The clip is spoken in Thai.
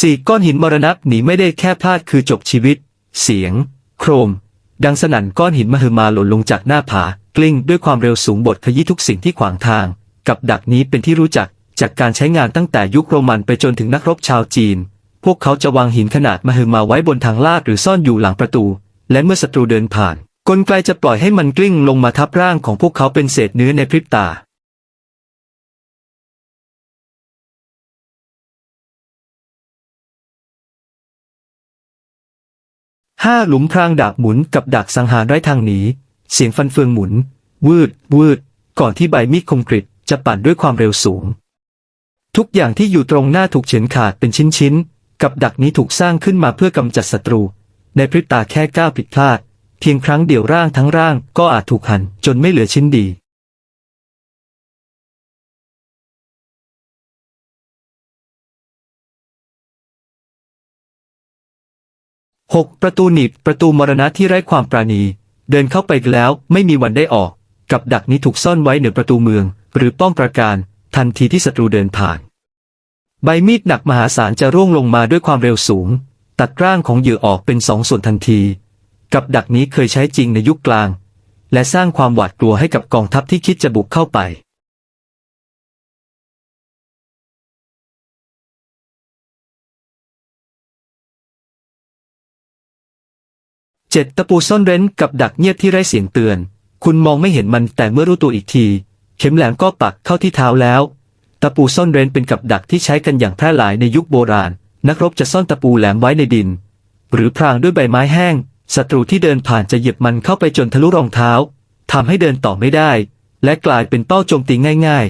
สี่ก้อนหินมรณะหนีไม่ได้แค่พลาดคือจบชีวิต เสียง โครม ดังสนั่นก้อนหินมหึมาหล่นลงจากหน้าผากลิ้งด้วยความเร็วสูงบทขยี้ทุกสิ่งที่ขวางทาง กับดักนี้เป็นที่รู้จักจากการใช้งานตั้งแต่ยุคโรมันไปจนถึงนักรบชาวจีน พวกเขาจะวางหินขนาดมหึมาไว้บนทางลาดหรือซ่อนอยู่หลังประตู และเมื่อศัตรูเดินผ่าน กลไกจะปล่อยให้มันกลิ้งลงมาทับร่างของพวกเขาเป็นเศษเนื้อในพริบตา ห้าหลุมพรางดาบหมุนกับดักสังหารไร้ทางหนี เสียงฟันเฟืองหมุน วืด วืด ก่อนที่ใบมีดคมกริบจะปั่นด้วยความเร็วสูง ทุกอย่างที่อยู่ตรงหน้าถูกเฉือนขาดเป็นชิ้นๆ กับดักนี้ถูกสร้างขึ้นมาเพื่อกำจัดศัตรู ในพริบตาแค่ก้าวผิดพลาด เพียงครั้งเดียวร่างทั้งร่างก็อาจถูกหั่นจนไม่เหลือชิ้นดี หกประตูหนีบประตูมรณะที่ไร้ความปราณี เดินเข้าไปแล้วไม่มีวันได้ออก กับดักนี้ถูกซ่อนไว้เหนือประตูเมือง หรือป้อมปราการ ทันทีที่ศัตรูเดินผ่าน ใบมีดหนักมหาศาลจะร่วงลงมาด้วยความเร็วสูง ตัดร่างของเหยื่อออกเป็นสองส่วนทันที กับดักนี้เคยใช้จริงในยุคกลาง และสร้างความหวาดกลัวให้กับกองทัพที่คิดจะบุกเข้าไป เจ็ดตะปูซ่อนเร้นกับดักเงียบที่ไร้เสียงเตือน คุณมองไม่เห็นมันแต่เมื่อรู้ตัวอีกที เข็มแหลมก็ปักเข้าที่เท้าแล้ว ตะปูซ่อนเร้นเป็นกับดักที่ใช้กันอย่างแพร่หลายในยุคโบราณ นักรบจะซ่อนตะปูแหลมไว้ในดิน หรือพรางด้วยใบไม้แห้งศัตรูที่เดินผ่านจะเหยียบมันเข้าไปจนทะลุรองเท้าทำให้เดินต่อไม่ได้ และกลายเป็นเป้าโจมตีง่าย